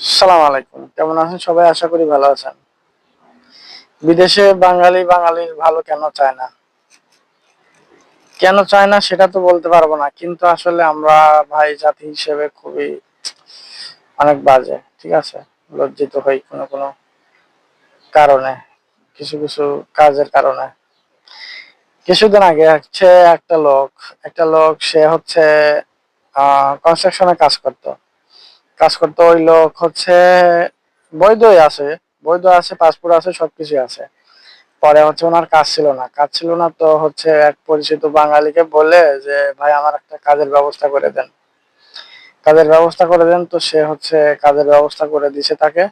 সালাম আলাইকুম। কেমন আছেন সবাই? আশা করি ভালো আছেন। বিদেশে বাঙালি বাঙালির ভালো কেন চায় না? কেন চায় না সেটা তো বলতে পারব না, কিন্তু আসলে আমরা ভাই জাতি হিসেবে খুবই অনেক বাজে, ঠিক আছে? লজ্জিত হই কোনো কোনো কারণে, কিছু কিছু কাজের কারণে। কিছুদিন আগে হচ্ছে একটা লোক একটা লোক সে হচ্ছে কনস্ট্রাকশনে কাজ করতো। কাজ করতে ওই লোক হচ্ছে বৈধই আছে বৈধ আছে, পাসপোর্ট আছে, সবকিছু আছে। পরে হচ্ছে ওনার কাজ ছিল না। কাজ ছিল না তো হচ্ছে এক পরিচিত বাঙালিকে বলে যে, ভাই, আমার একটা কাজের ব্যবস্থা করে দেন। কাজের ব্যবস্থা করে দেন তো সে হচ্ছে কাজের ব্যবস্থা করে দিছে তাকে।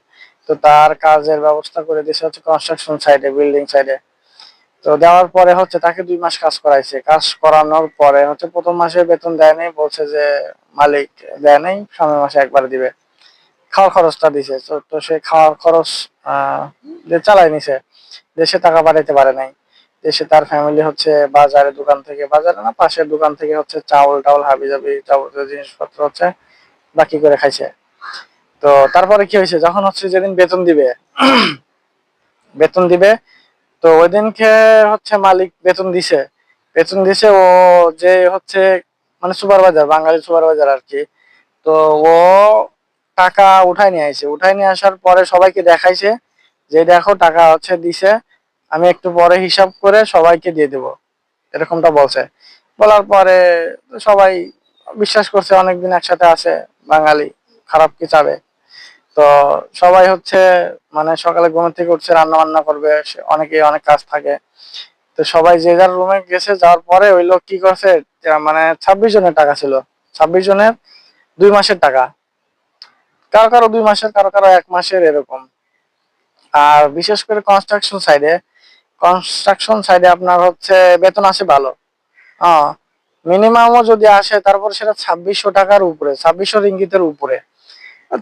তো তার কাজের ব্যবস্থা করে দিছে হচ্ছে কনস্ট্রাকশন সাইডে বিল্ডিং সাইডে তো দেওয়ার পরে হচ্ছে তাকে দুই মাস কাজ করাইছে। কাজ করানোর পরে হচ্ছে প্রথম মাসে বেতন দেয় নাই, বলছে যে মালিক দেয় নাই, সামনের মাসে একবার দিবে। খাওয়ার খরচটা দিছে। তো সে খাওয়ার খরচ যে চালাই নিছে দেশে টাকা পাঠাইতে পারে নাই। দেশে তার ফ্যামিলি হচ্ছে বাজারে দোকান থেকে, বাজারে না, পাশের দোকান থেকে হচ্ছে চাউল টাউল হাবি জাবি যাবতীয় জিনিসপত্র হচ্ছে বাকি করে খাইছে। তো তারপরে কি হয়েছে? যখন হচ্ছে যেদিন বেতন দিবে বেতন দিবে তো ওই দিনকে হচ্ছে মালিক বেতন দিছে। বেতন দিছে ও যে হচ্ছে মানে সুপারভাইজার, বাঙালি সুপারভাইজার আর কি তো ও টাকা উঠাই নিয়ে আসে উঠাই নিয়ে আসার পরে সবাইকে দেখাইছে যে, দেখো, টাকা হচ্ছে দিছে। আমি একটু পরে হিসাব করে সবাইকে দিয়ে দেব। এরকমটা বলছে। বলার পরে সবাই বিশ্বাস করছে, অনেকদিন একসাথে আছে, বাঙালি, খারাপ কি চাবে? তো সবাই হচ্ছে মানে সকালে ঘুম থেকে উঠছে রান্না বান্না করবে অনেকে অনেক কাজ থাকে। তো সবাই যে যার রুমে গেছে, যাওয়ার পরে ওই লোক কি করছে মানে ছাব্বিশ জনের টাকা ছিল। ছাব্বিশ জনের দুই মাসের টাকা। কারও কারও দুই মাসের, কারও কারও এক মাসের এরকম। আর বিশেষ করে কনস্ট্রাকশন সাইডে কনস্ট্রাকশন সাইডে আপনার হচ্ছে বেতন আসে ভালো। হ্যাঁ মিনিমামও যদি আসে, তারপর সেটা ছাব্বিশশো টাকার উপরে, ছাব্বিশশো রিঙ্গিতের উপরে।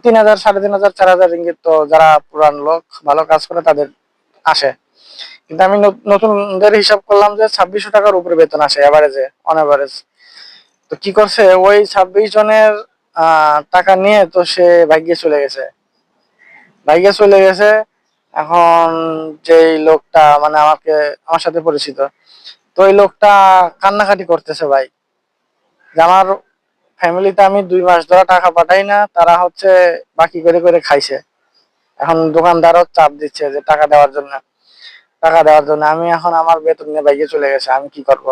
তিন হাজার, সাড়ে তিন হাজার, চার হাজার রিঙ্গিত তো যারা পুরান লোক, ভালো কাজ করে তাদের আসে। কিন্তু আমি নত- নতুনদের হিসাব করলাম যে ছাব্বিশশো টাকার উপরে বেতন আসে এভারেজে অন এভারেজ তো কি করছে? ওই ছাব্বিশ জনের টাকা নিয়ে তো সে ভাগ্যে চলে গেছে। ভাগ্যে চলে গেছে, এখন যেই লোকটা মানে আমাকে, আমার সাথে পরিচিত, তো ওই লোকটা কান্নাকাটি করতেছে ভাই। যে আমার ফ্যামিলিতে আমি দুই মাস ধরে টাকা পাঠাই না, তারা হচ্ছে বাকি করে করে খাইছে। এখন দোকানদারও চাপ দিচ্ছে যে টাকা দেওয়ার জন্য। টাকা দেওয়ার জন্য আমি এখন আমার বেতন নিয়ে বাইকে চলে গেছে, আমি কি করব?